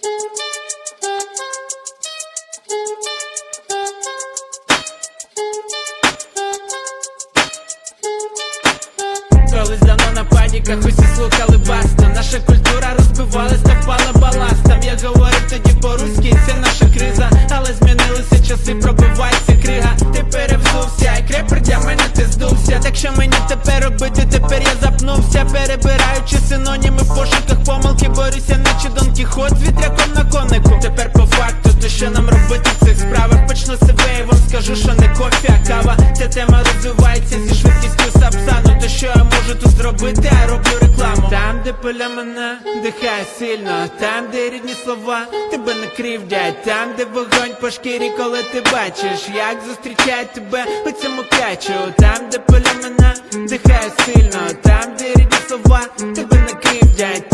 Колись давно на падіках усі слухали басту Наша культура розбивалась впала баластом. Я говорив тоді по-руськи, це наша криза. Але змінилися часи, пробивається крига. Ти перевзувся, як репер для ти здувся. Так що мені тепер робити, тепер я запнувся. Перебираючи синоніми в пошуках помилки Борюся, наче Почну себе і вам скажу, що не кофі, а кава. Ця тема розвивається зі швидкістю сапсану То що я можу тут зробити, а роблю рекламу. Там, де поля мене дихає сильно. Там, де рідні слова тебе не кривдять. Там, де вогонь по шкірі, коли ти бачиш Як зустрічають тебе у цьому клячу. Там, де поля мене дихає сильно. Там, де рідні слова тебе не кривдять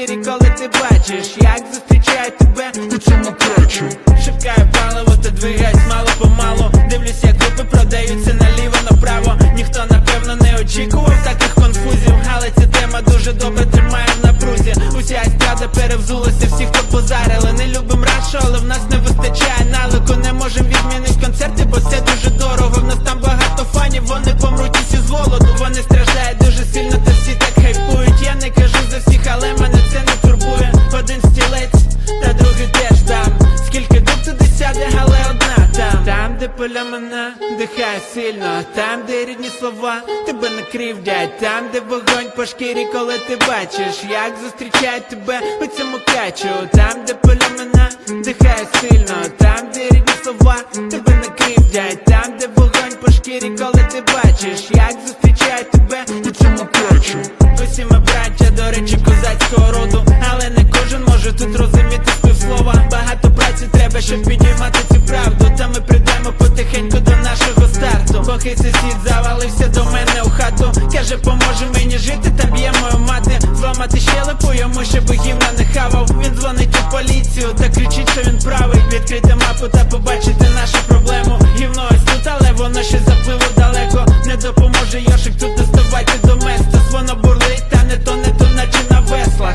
Шкірі, коли ти бачиш Як зустрічають тебе. У цьому клячу Шукаю паливо та двигаюсь мало помалу Дивлюсь, як групи продаються наліво направо. Ніхто напевно не очікував таких конфузів. Але ця тема дуже добре тримає в напрузі. Уся естрада перевзулася, всі, хто позарили Не любим рашу, але в нас не вистачає налику. Не можем відмінити де поля мене дихає сильно. Там, де рідні слова тебе не кривдять. Там, де вогонь по шкірі, коли ти бачиш Як зустрічають тебе у цьому качу, Там, де поля мене дихає сильно. Там, де рідні слова тебе не кривдять. Там, де вогонь по шкірі, коли ти бачиш Як зустрічають Може поможе мені жити та б'є мою мати. Зламати щелепу йому, щоб гімна не хавав. Він дзвонить у поліцію та кричить, що він правий. Відкрити мапу та побачити нашу проблему. Гівно ось тут, але воно ще запливо далеко. Не допоможе Йошик тут доставайте до места. Воно бурлить, та не то, не то, наче на веслах.